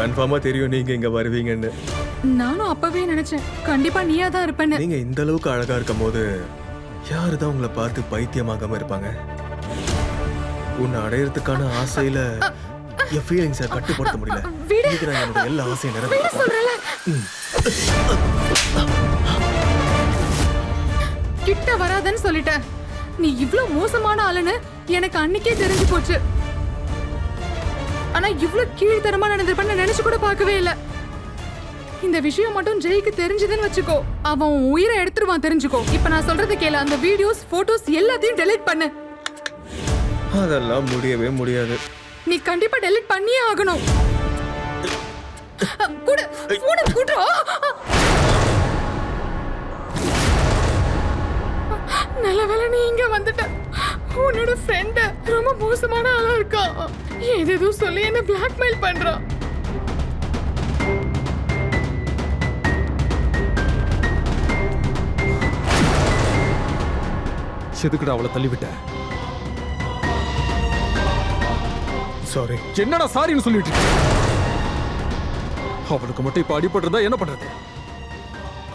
கன்ஃபார்மா தெரியும் நீங்க இங்க வருவீங்கன்னு. நானும் அப்பவே நினைச்சேன். கண்டிப்பா நீயா தான் இருப்பேன்னு. நீங்க இந்த அளவுக்கு அழகா இருக்கும் போது யாரு தான் உங்களை பார்த்து பைத்தியமாகாம இருப்பாங்க? உன்னை அடையறதுக்கான ஆசையில என் ஃபீலிங்ஸை கட்டுப்படுத்த முடியல. இன்னைக்கு நான் என்னோட எல்லா ஆசையும் நிறைவேற்ற கிட்ட வராதன்னு சொல்லிட்டேன். நீ இவ்ளோ மோசமான ஆளுன்னு எனக்கு அன்னைக்கே தெரிஞ்சு போச்சு. ஆனா இவ்ளோ கீழ்த்தரமா நடந்திருப்பேன்னு நினைச்சு கூட பார்க்கவே இல்ல. இந்த விஷயம் மட்டும் ஜெய்க்கு தெரிஞ்சதுன்னு வச்சுக்கோ. அவன் உயிரை எடுத்துருவான் தெரிஞ்சுக்கோ. இப்ப நான் சொல்றது கேளு. அந்த வீடியோஸ் போட்டோஸ் எல்லாத்தையும் டெலீட் பண்ணு. அதெல்லாம் முடியவே முடியாது. நீ கண்டிப்பா டெலீட் பண்ணியே ஆகணும். குடு நல்ல வேளை நீ இங்க வந்துட்ட. உன்னோட ஃப்ரெண்ட் ரொம்ப மோசமான ஆளா இருக்கா? ஏதேதோ சொல்லி என்ன பிளாக்மெயில் பண்றான் எதுக்குடா அவளை தள்ளிவிட்ட. சாரி என்னடா சாரின்னு சொல்லிட்டு? அவளுக்கு மட்டும் இப்ப அடிபடுறதா என்ன பண்றது?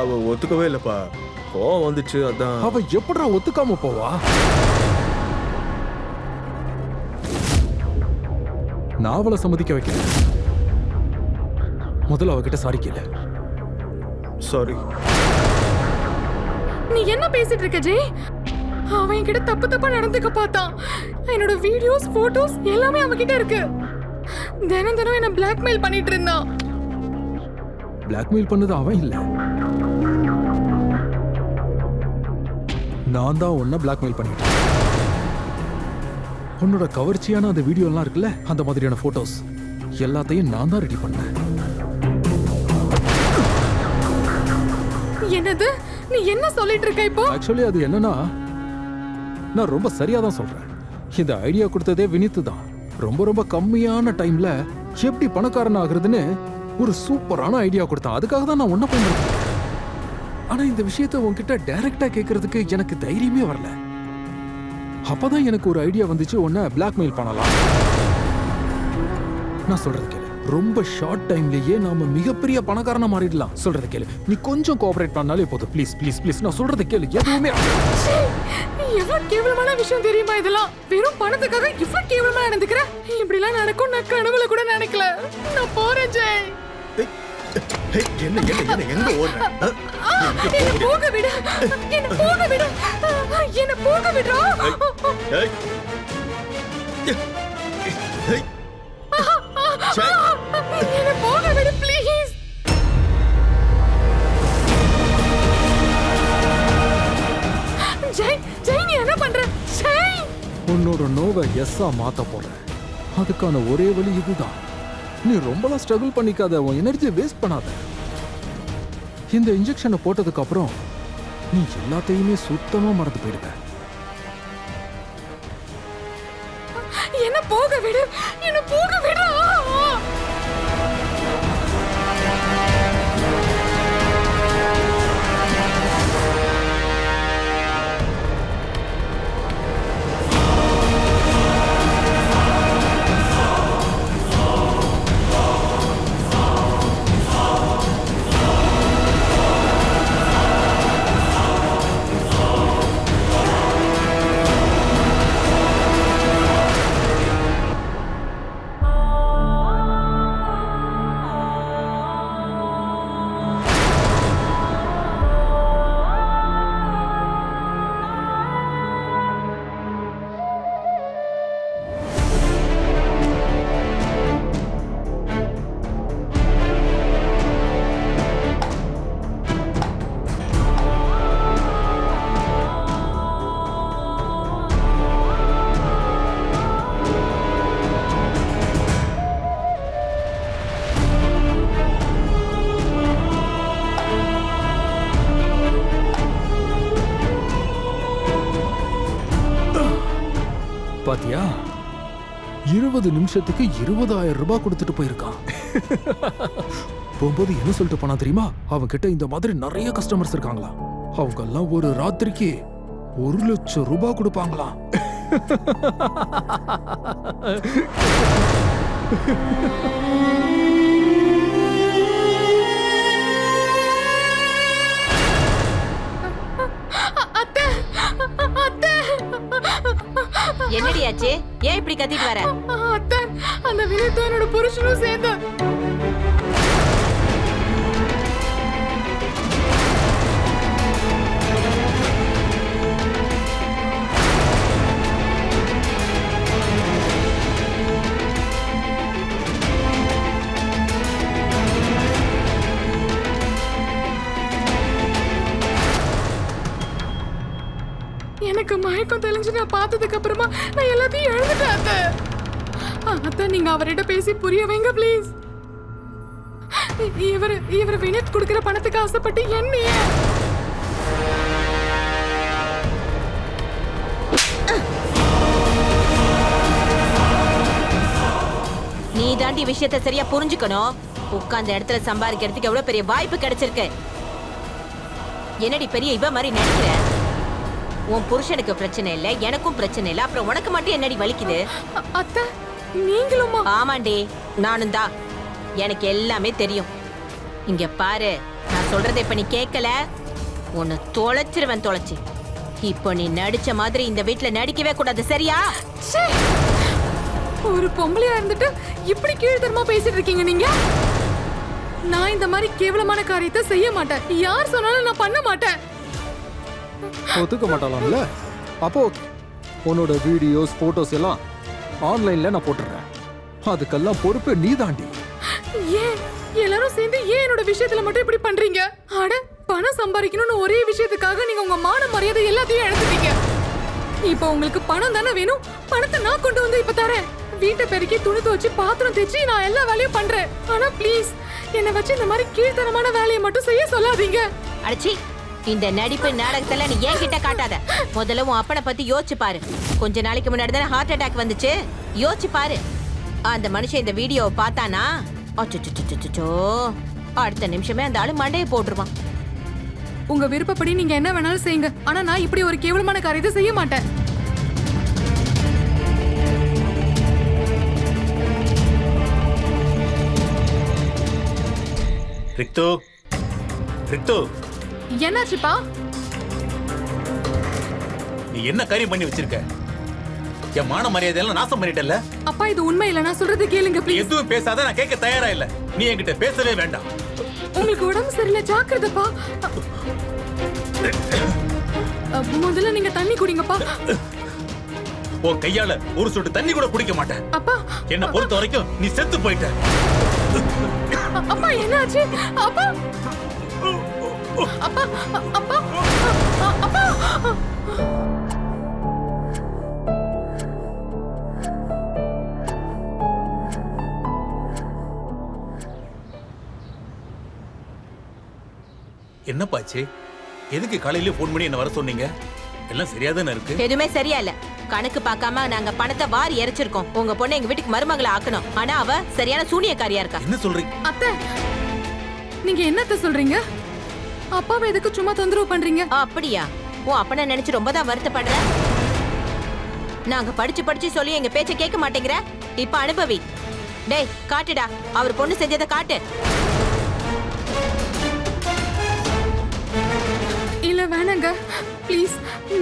அவ ஒத்துக்கவே இல்லப்பா. கோவம் வந்துச்சு அதான். அவ எப்படிடா ஒத்துக்காம போவா? நான் அவளை சம்மதிக்க வைக்கிறேன் முதல்ல அவகிட்ட சாரி கேளு. சாரி நீ என்ன பேசிட்டு இருக்க ஜெய்? அவன் என்கிட்ட தப்பு தப்பா நடந்துக்க பார்த்தான். என்னோட வீடியோஸ் போட்டோஸ் எல்லாமே அவன்கிட்ட இருக்கு. தினம் தினம் என்ன பிளாக்மெயில் பண்ணிட்டு இருந்தான். பிளாக்மெயில் பண்ணது அவன் இல்ல. நான் தான் உன்னை பிளாக்மெயில் பண்ணிட்டேன். உன்னோட கவர்ச்சியான அந்த வீடியோ எல்லாம் இருக்குல்ல அந்த மாதிரியான போட்டோஸ் எல்லாத்தையும் நான் தான் ரெடி பண்ணேன். என்னது? நீ என்ன சொல்லிட்டு இருக்க இப்போ? ஆக்சுவலி அது என்னன்னா நான் ரொம்ப சரியா தான் சொல்றேன். இந்த ஐடியா கொடுத்ததே வினித்து தான். ரொம்ப ரொம்ப கம்மியான டைம்ல எப்படி பணக்காரன் ஆகுறதுன்னு ஒரு சூப்பரான ஐடியா கொடுத்தான். அதுக்காக தான் நான் ஒன்ன பயன்படுத்தேன் ஆனா இந்த விஷயத்த உன்கிட்ட டைரக்டா கேட்கறதுக்கு எனக்கு தைரியமே வரல. அப்பதான் எனக்கு ஒரு ஐடியா வந்துச்சு உன்னை பிளாக்மெயில் பண்ணலாம். நான் சொல்றது கேளு. ரொம்ப ஷார்ட் டைம்லயே நாம மிகப்பெரிய பணக்காரனா மாறிடலாம். சொல்றது கேளு. நீ கொஞ்சம் கோஆபரேட் பண்ணாலே போதும். ப்ளீஸ் ப்ளீஸ் ப்ளீஸ் நான் சொல்றது கேளு. எதுவுமே எவ்வளவு கேவலமான விஷயம் தெரியுமா இதெல்லாம்? வெறும் பணத்துக்காக இவ்வளவு கேவலமா நடந்துக்கிற? இப்படி எல்லாம் நடக்கும் நான் கனவுல கூட நினைக்கல. நான் போறேன் ஜெய். என்ன என்ன என்ன எங்க ஓடுற? என்ன போக விடு. என்ன போக விடு. என்ன போக விடுறா. என்ன போக விடு ப்ளீஸ் ஜெய் ஜெய் நீ என்ன பண்ற? ஜெய். உன்னோட நோவை எஸ்ஸா மாத்த போறேன். அதுக்கான ஒரே வழி இதுதான். நீ ரொம்பலாம் ஸ்ட்ரகிள் பண்ணிக்காத உன் எனர்ஜியை வேஸ்ட் பண்ணாத. இந்த இன்ஜெக்ஷனை போட்டதுக்கு அப்புறம் நீ எல்லாத்தையுமே சுத்தமா மறந்து போயிடுவ. என்ன போக விடு என்ன போக விடு. பாத்தியா இருபது நிமிஷத்துக்கு இருபதாயிரம் ரூபாய் கொடுத்துட்டு போயிருக்கான். போகும்போது என்ன சொல்லிட்டு போனா தெரியுமா? அவன் கிட்ட இந்த மாதிரி நிறைய கஸ்டமர்ஸ் இருக்காங்களா? அவங்க எல்லாம் ஒரு ராத்திரிக்கு ஒரு லட்சம் ரூபாய் கொடுப்பாங்களாம். என்னடியாச்சு? ஏன் இப்படி கத்திட்டு வர? ஆ, அத்தை அந்த வினத்தும் என்னோட புருஷனும் சேர்ந்து எனக்கு மயக்கம் தெளிஞ்சு நான் பார்த்ததுக்கு அப்புறமா நான் எல்லாத்தையும் எழுதிட்டேன் அத்தை. அத்தை நீங்க அவர்கிட்ட பேசி புரிய வைங்க ப்ளீஸ் இவர் இவர் வினித் கொடுக்கிற பணத்துக்கு ஆசைப்பட்டு என்னைய. நீ தாண்டி விஷயத்த சரியா புரிஞ்சுக்கணும். உட்கார்ந்த இடத்துல சம்பாதிக்கிறதுக்கு எவ்வளவு பெரிய வாய்ப்பு கிடைச்சிருக்கு. என்னடி பெரிய இவ மாதிரி நினைக்கிறேன் உன் புருஷனுக்கு பிரச்சனை இல்ல எனக்கும் பிரச்சனை இல்ல. அப்புறம் உனக்கு மட்டும் என்னடி வலிக்குது? அத்தை நீங்களுமா? ஆமாண்டி நானும் தான். எனக்கு எல்லாமே தெரியும். இங்க பாரு நான் சொல்றதை இப்ப நீ கேட்கல உன்னை தொலைச்சிருவேன் தொலைச்சு. இப்போ நீ நடிச்ச மாதிரி இந்த வீட்ல நடிக்கவே கூடாது சரியா? ச்சே! ஒரு பொம்பளையா இருந்துட்டு இப்படி கீழ்த்தரமா பேசிட்டு இருக்கீங்க நீங்க? நான் இந்த மாதிரி கேவலமான காரியத்தை செய்ய மாட்டேன். யார் சொன்னாலும் நான் பண்ண மாட்டேன். ஒத்துக்க மாட்டாளாம்ல? அப்போ ஓகே உன்னோட வீடியோஸ் போட்டோஸ் எல்லாம் ஆன்லைன்ல நான் போட்டுறேன். அதுக்கெல்லாம் பொறுப்பு நீ தாண்டி ஏன்? எல்லாரும் சேர்ந்து ஏன் என்னோட விஷயத்துல மட்டும் இப்படி பண்றீங்க? அட பணம் சம்பாதிக்கணும்னு ஒரே விஷயத்துக்காக நீங்க உங்க மான மரியாதை எல்லாத்தையும் எடுத்துட்டீங்க இப்போ உங்களுக்கு பணம் தானே வேணும்? பணத்தை நான் கொண்டு வந்து இப்ப தரேன். வீட்டை பெருக்கி துணி துவச்சு பாத்திரம் தேய்ச்சி நான் எல்லா வேலையும் பண்றேன். ஆனா ப்ளீஸ் என்னை வச்சு இந்த மாதிரி கீழ்த்தரமான வேலையை மட்டும் செய்ய சொல்லாதீங்க. அடிச்சி. இந்த நடிப்பு நாடகத்துல நீ ஏன் கிட்ட காட்டாத. முதல்ல உன் அப்பனை பத்தி யோசிச்சு பாரு. கொஞ்ச நாளைக்கு முன்னாடி தானே ஹார்ட் அட்டாக் வந்துச்சு. யோசிச்சு பாரு. அந்த மனுஷன் இந்த வீடியோவை பார்த்தானா? அச்சோ அடுத்த நிமிஷமே அந்த ஆளு மண்டையை போட்டுருவான். உங்க விருப்பப்படி நீங்க என்ன வேணாலும் செய்யுங்க. ஆனா நான் இப்படி ஒரு கேவலமான காரியத்தை செய்ய மாட்டேன். ரிக்து. ரிக்து. என்னாச்சுப்பா? நீ என்ன காரியம் பண்ணி வச்சிருக்க? என் மான மரியாதையெல்லாம் நாசம் பண்ணிட்டல்ல? அப்பா இது உண்மை இல்ல. நான் சொல்றது கேளுங்க ப்ளீஸ் எதுவும் பேசாத நான் கேட்க தயாரா இல்ல. நீ என்கிட்ட பேசவே வேண்டாம். உங்களுக்கு உடம்பு சரியில்லை ஜாக்கிரதைப்பா. முதல்ல நீங்க தண்ணி குடிங்கப்பா. உன் கையால ஒரு சொட்டு தண்ணி கூட குடிக்க மாட்டேன். அப்பா என்ன பொறுத்த வரைக்கும் நீ செத்து போயிட்ட. அப்பா என்னாச்சு? அப்பா. அப்பா அப்பா அ- அப்பா என்னப்பாச்சு? எதுக்கு காலையில ஃபோன் பண்ணி என்ன வர சொன்னீங்க? எல்லாம் சரியா தானே இருக்கு? எதுவுமே சரியா இல்ல கணக்கு பார்க்காம நாங்க பணத்தை வாரி இறைச்சிருக்கோம் உங்க பொண்ணு எங்க வீட்டுக்கு மருமகளை ஆக்கணும். ஆனா அவ சரியான சூனியக்காரியா இருக்கா. என்ன சொல்றீங்க அத்தை நீங்க என்னத்த சொல்றீங்க? அப்பாவை எதுக்கு சும்மா தொந்தரவு பண்றீங்க? அப்படியா? உன் அப்பனை நினைச்சு ரொம்ப தான் வருத்தப்படுற நாங்க படிச்சு படிச்சு சொல்லி எங்க பேச்ச கேட்க மாட்டேங்கிற? இப்ப அனுபவி. டேய் காட்டுடா. அவர் பொண்ணு செஞ்சதை காட்டு. இல்ல வேணாங்க. ப்ளீஸ்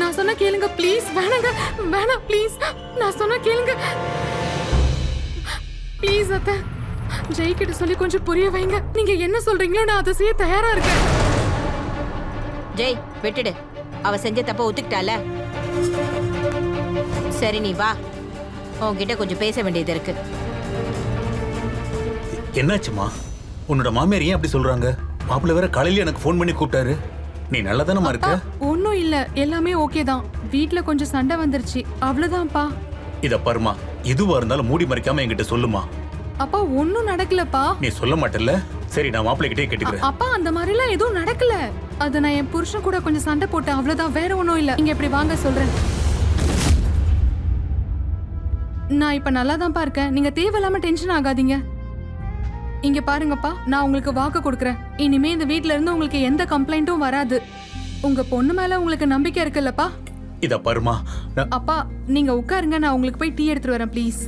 நான் சொன்ன கேளுங்க ப்ளீஸ் வேணாங்க. வேணாம் ப்ளீஸ் நான் சொன்ன கேளுங்க. ப்ளீஸ் அத்தை. ஜெய் கிட்ட சொல்லி கொஞ்சம் புரிய வைங்க. நீங்க என்ன சொல்றீங்களோ நான் அதை செய்ய தயாரா இருக்கேன். ஜெய் விட்டுடு. அவ செஞ்ச தப்ப ஒத்துக்கிட்டால? சரி நீ வா. உன்கிட்ட கொஞ்சம் பேச வேண்டியது இருக்கு. என்னாச்சுமா? உன்னோட மாமியார் ஏன் அப்படி சொல்றாங்க? மாப்பிள்ளை வேற காலையில எனக்கு ஃபோன் பண்ணி கூப்பிட்டாரு. நீ நல்லதானமா இருக்க? ஒன்றும் இல்ல. எல்லாமே ஓகே தான். வீட்ல கொஞ்சம் சண்டை வந்துருச்சு. அவ்வளவுதான்ப்பா. இத பாருமா எதுவா இருந்தாலும் மூடி மறைக்காம என்கிட்ட சொல்லுமா அப்பா ஒன்றும் நடக்கலப்பா. நீ சொல்ல மாட்டல்ல? சரி நான் மாப்பிள்ளை கிட்டே கேட்டுக்கிறேன் அப்பா அந்த மாதிரிலாம் எதுவும் நடக்கல. அது நான் என் புருஷன் கூட கொஞ்சம் சண்டை போட்டேன் அவ்வளவுதான். வேற ஒன்றும் இல்ல. இங்க இப்படி வாங்க சொல்றேன். நான் இப்ப நல்லா தான்ப்பா இருக்கேன். நீங்க தேவையில்லாம டென்ஷன் ஆகாதீங்க. இங்க பாருங்கப்பா நான் உங்களுக்கு வாக்கு கொடுக்குறேன். இனிமே இந்த வீட்ல இருந்து உங்களுக்கு எந்த கம்ப்ளைண்ட்டும் வராது. உங்க பொண்ணு மேல உங்களுக்கு நம்பிக்கை இருக்குல்லப்பா. இத பாருமா அப்பா நீங்க உட்காருங்க. நான் உங்களுக்கு போய் டீ எடுத்துட்டு வரேன் ப்ளீஸ்